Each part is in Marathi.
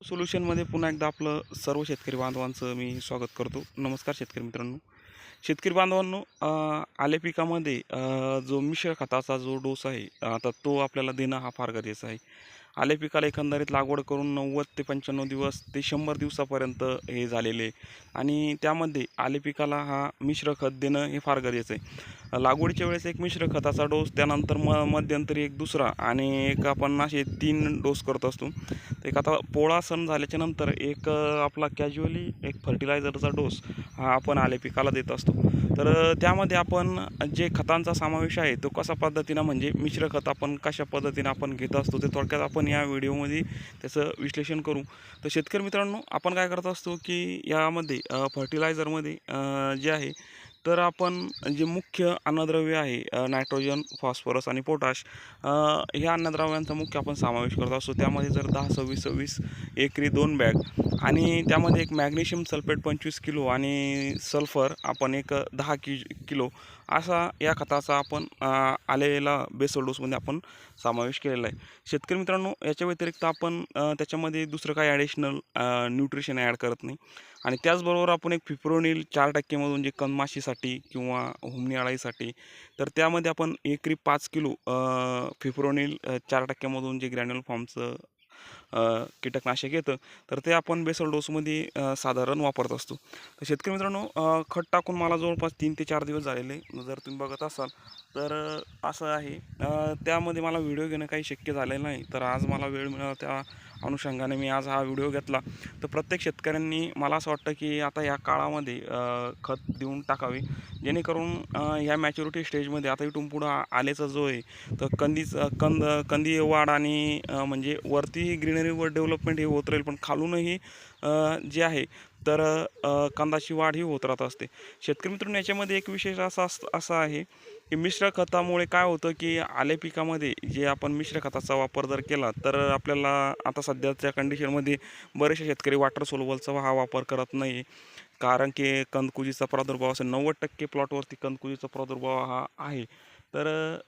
सोल्युशनमध्ये पुन्हा एकदा आपलं सर्व शेतकरी बांधवांचं मी स्वागत करतो. नमस्कार शेतकरी मित्रांनो. शेतकरी बांधवांनो अं, आले पिकामध्ये जो मिश्र खताचा जो डोस आहे आता तो आपल्याला देणं हा फार गरजेचा आहे. आले पिकाला एकंदरीत लागवड करून नव्वद ते पंच्याण्णव दिवस ते शंभर दिवसापर्यंत हे झालेले आहे. आणि त्यामध्ये आले पिकाला हा मिश्र खत देणं हे फार गरजेचं आहे. लागवडीच्या वेळेस एक मिश्र खताचा डोस त्यानंतर म मध्यंतरी एक दुसरा आणि एक आपण असे तीन डोस करत असतो. एक आता पोळा सण झाल्याच्यानंतर एक आपला कॅज्युअली एक फर्टिलायझरचा डोस हा आपण आले पिकाला देत असतो. तर त्यामध्ये आपण जे खतांचा समावेश आहे तो कसा पद्धतीनं म्हणजे मिश्र खत आपण कशा पद्धतीनं आपण घेत असतो ते थोडक्यात आपण या व्हिडिओमध्ये त्याचं विश्लेषण करू. तर शेतकरी मित्रांनो आपण काय करत असतो की यामध्ये फर्टिलायझरमध्ये जे आहे तर आपण जे मुख्य अन्नद्रव्य आहे नायट्रोजन फॉस्फरस आणि पोटॅश ह्या अन्नद्रव्यांचा मुख्य आपण समावेश करत असतो. त्यामध्ये जर दहा सव्वीस सव्वीस एकरी दोन बॅग आणि त्यामध्ये एक मॅग्नेशियम सल्फेट पंचवीस किलो आणि सल्फर आपण एक दहा कि किलो असा या खताचा आपण आलेला बेसल डोसमध्ये आपण समावेश केलेला आहे. शेतकरी मित्रांनो याच्या व्यतिरिक्त आपण त्याच्यामध्ये दुसरं काही ॲडिशनल न्यूट्रिशन ॲड करत नाही. आणि त्याचबरोबर आपण एक फिप्रोनिल चार टक्केमधून जे कनमाशीसाठी किंवा हुमणी अळाईसाठी तर त्यामध्ये आपण एकरी पाच किलो फिप्रोनिल चार टक्क्यामधून जे ग्रॅन्युअल फॉर्मचं कीटकनाशक येतं तर ते आपण बेसल डोसमध्ये साधारण वापरत असतो. तर शेतकरी मित्रांनो खत टाकून मला जवळपास तीन ते चार दिवस झालेले. जर तुम्ही बघत असाल तर असं आहे. त्यामध्ये मला व्हिडिओ घेणं काही शक्य झालेलं नाही. तर आज मला वेळ मिळाला त्या अनुषंगाने मी आज हा व्हिडिओ घेतला. तर प्रत्येक शेतकऱ्यांनी मला असं वाटतं की आता या काळामध्ये खत देऊन टाकावे. जेणेकरून ह्या मॅच्युरिटी स्टेजमध्ये आता इथून पुढं आलेचा जो आहे तर कंदीच कंद कंदी वाढ आणि म्हणजे वरती ग्रीन ग्रीनरीवर डेव्हलपमेंट हे होत राहील पण खालूनही जे आहे तर कांदाची कंदाची वाढ ही होत राहत असते. शेतकरी मित्रांनो याच्यामध्ये एक विशेष असा अस असा आहे की मिश्र खतामुळे काय होतं की आले पिकामध्ये जे आपण मिश्र खताचा वापर जर केला तर आपल्याला आता सध्याच्या कंडिशनमध्ये बरेचसे शेतकरी वॉटर सोलबलचा हा वापर करत नाही. कारण की कंदकुजीचा प्रादुर्भाव असेल नव्वद टक्के प्लॉटवरती कंदकुजीचा प्रादुर्भाव हा आहे. तर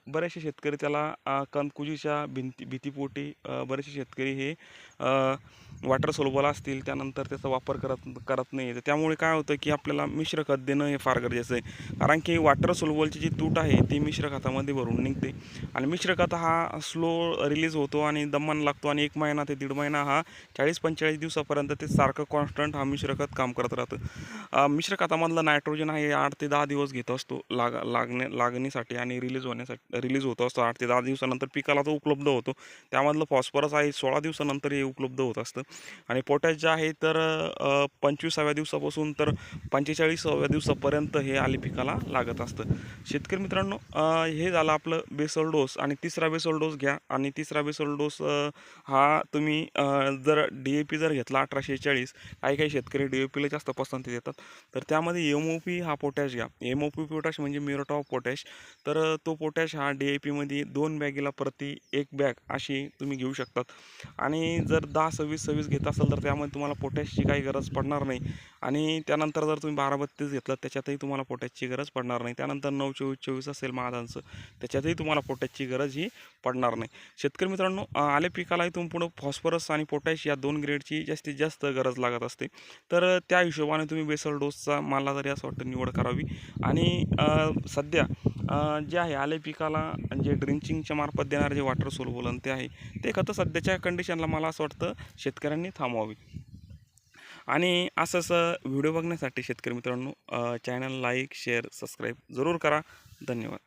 बरेचसे शेतकरी त्याला कणकुजीच्या भिंती भीतीपोटी बरेचसे शेतकरी हे वॉटर सोलबल असतील त्यानंतर त्याचा वापर करत करत नाही तर त्यामुळे काय होतं की आपल्याला मिश्र खत देणं हे फार गरजेचं आहे. कारण की वॉटर सोलबलची जी तूट आहे ती मिश्र खतामध्ये भरून निघते. आणि मिश्र खत हा स्लो रिलीज होतो आणि दमन लागतो आणि एक महिना ते दीड महिना हा चाळीस पंचेचाळीस दिवसापर्यंत ते सारखं कॉन्स्टंट हा मिश्र खत काम करत राहतं. मिश्र खतामधलं नायट्रोजन आहे आठ ते दहा दिवस घेत असतो लाग लागणे लागणीसाठी आणि रिलीज होण्यासाठी रिलीज होत असतो. आठ ते दहा दिवसानंतर पिकाला तो उपलब्ध होतो. त्यामधलं फॉस्फरस आहे सोळा दिवसानंतर हे उपलब्ध होत असतं. आणि पोटॅश जे आहे तर पंचवीसाव्या दिवसापासून तर पंचेचाळीसाव्या दिवसापर्यंत हे आले पिकाला लागत असतं. शेतकरी मित्रांनो हे झालं आपलं बेसल डोस आणि तिसरा बेसल डोस घ्या. आणि तिसरा बेसल डोस हा तुम्ही जर डी ए पी जर घेतला अठराशे चाळीस काही काही शेतकरी डी ए पीला जास्त पसंती देतात. तर त्यामध्ये एम ओ पी हा पोटॅश घ्या. एम ओ पी पोटॅश म्हणजे मिरट ऑफ पोटॅश. तर तो पोटॅश हा डी ए पीमध्ये दोन बॅगेला प्रति एक बॅग अशी तुम्ही घेऊ शकतात. आणि जर दहा सव्वीस सव्वीस घेत असाल तर त्यामध्ये तुम्हाला पोटॅशची काही गरज पडणार नाही. आणि त्यानंतर जर तुम्ही बारा बत्तीस घेतलं त्याच्यातही तुम्हाला पोटॅशची गरज पडणार नाही. त्यानंतर नऊ चोवीस चोवीस असेल महादांचं त्याच्यातही तुम्हाला पोटॅशची गरज ही पडणार नाही. शेतकरी मित्रांनो आले पिकालाही तुम्ही पुढं फॉस्फरस आणि पोटॅश या दोन ग्रेडची जास्तीत जास्त गरज लागत असते. तर त्या हिशोबाने तुम्ही बेसल डोसचा मला तरी असं वाटतं निवड करावी. आणि सध्या जे आहे आले पिकाला जे ड्रिंचिंगच्या मार्फत देणारे जे वॉटर सोलबोलन ते आहे ते खतं सध्याच्या कंडिशनला मला असं वाटतं शेतकऱ्यांनी थांबवावी. आणि असंच व्हिडिओ बघण्यासाठी शेतकरी मित्रांनो चॅनल लाईक शेअर सबस्क्राईब जरूर करा. धन्यवाद.